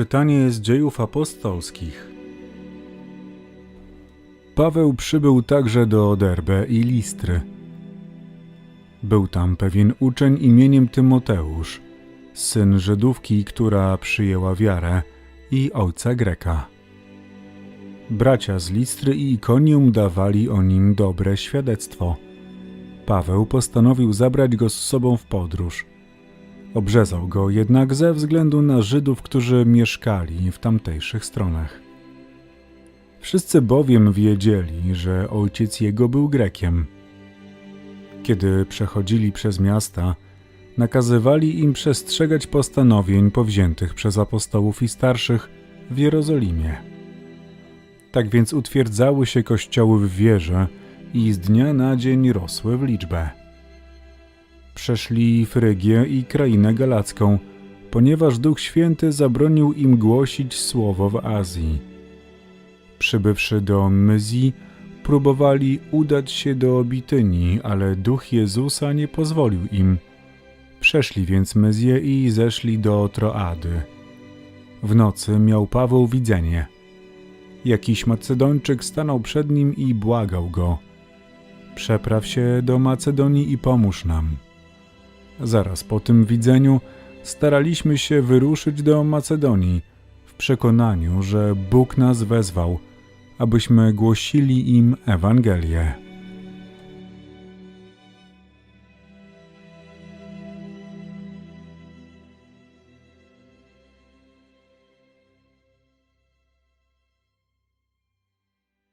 Czytanie z dziejów apostolskich. Paweł przybył także do Derbe i Listry. Był tam pewien uczeń imieniem Tymoteusz, syn Żydówki, która przyjęła wiarę, i ojca Greka. Bracia z Listry i Ikonium dawali o nim dobre świadectwo. Paweł postanowił zabrać go z sobą w podróż. Obrzezał go jednak ze względu na Żydów, którzy mieszkali w tamtejszych stronach. Wszyscy bowiem wiedzieli, że ojciec jego był Grekiem. Kiedy przechodzili przez miasta, nakazywali im przestrzegać postanowień powziętych przez apostołów i starszych w Jerozolimie. Tak więc utwierdzały się kościoły w wierze i z dnia na dzień rosły w liczbę przeszli Frygię i krainę galacką, ponieważ Duch Święty zabronił im głosić słowo w Azji. Przybywszy do Myzji, próbowali udać się do Bitynii, ale Duch Jezusa nie pozwolił im. Przeszli więc Myzję i zeszli do Troady. W nocy miał Paweł widzenie. Jakiś Macedończyk stanął przed nim i błagał go: Przepraw się do Macedonii i pomóż nam. Zaraz po tym widzeniu staraliśmy się wyruszyć do Macedonii w przekonaniu, że Bóg nas wezwał, abyśmy głosili im Ewangelię.